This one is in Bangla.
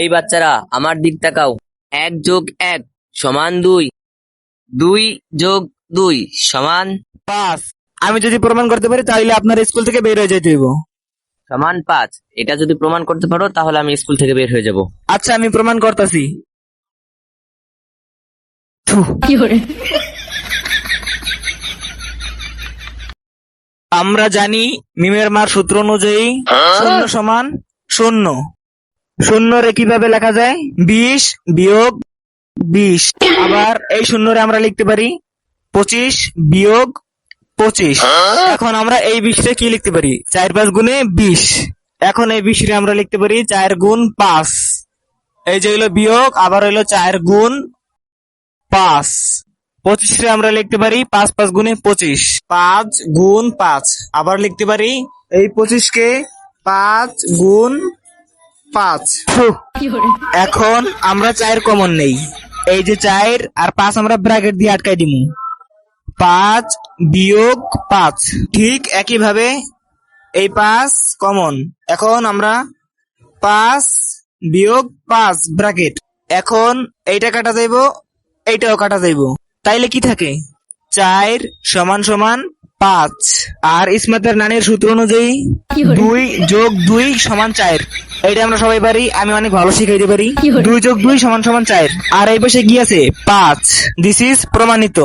এই বাচ্চারা আমার দিক তাকাও। এক যোগ এক সমান দুই। দুই যোগ দুই সমান পাঁচ। আমি যদি প্রমাণ করতে পারি তাহলে আপনার স্কুল থেকে বের হয়ে যেতে হইব। সমান পাঁচ। এটা যদি প্রমাণ করতে পারো তাহলে আমি স্কুল থেকে বের হয়ে যাব। আচ্ছা আমি প্রমাণ করতেছি। আমরা জানি মিমের মার সূত্র অনুযায়ী শূন্য সমান শূন্য। শূন্য রে কীভাবে লেখা যায়? বিশ বিয়োগ বিশ। আবার এই শূন্যরে আমরা লিখতে পারি পঁচিশ বিয়োগ পঁচিশ। এখন আমরা এই বিশটা কি লিখতে পারি? চার পাঁচ গুণে বিশ। এখন এই বিশরে আমরা লিখতে পারি চার গুণ পাঁচ। এই যে হইল বিয়োগ, আবার হইল চার গুণ পাঁচ। পঁচিশে আমরা লিখতে পারি পাঁচ পাঁচ গুণে পঁচিশ। পাঁচ গুণ পাঁচ। আবার লিখতে পারি এই পঁচিশকে পাঁচ গুণ পাঁচ। এখন আমরা চায়ের কমন নেই। এই যে চায়ের আর পাঁচ আমরা ব্র্যাকেট দিয়ে আটকাই দিমু। পাঁচ বিয়োগ পাঁচ। ঠিক একই ভাবে এই পাঁচ কমন। এখন আমরা পাঁচ বিয়োগ পাঁচ ব্র্যাকেট। এখন এইটা কাটা যাইব এইটাও কাটা যাইব। তাইলে কি থাকে? চার সমান সমান পাঁচ। আর ইসমাতের নানির সূত্র অনুযায়ী দুই যোগ দুই সমান চার। এটা আমরা সবাই পারি আমি অনেক ভালো শিখাইতে পারি। দুই যোগ দুই সমান সমান চার। আর এই পাশে কি আছে? পাঁচ। দিস ইজ প্রমাণিত।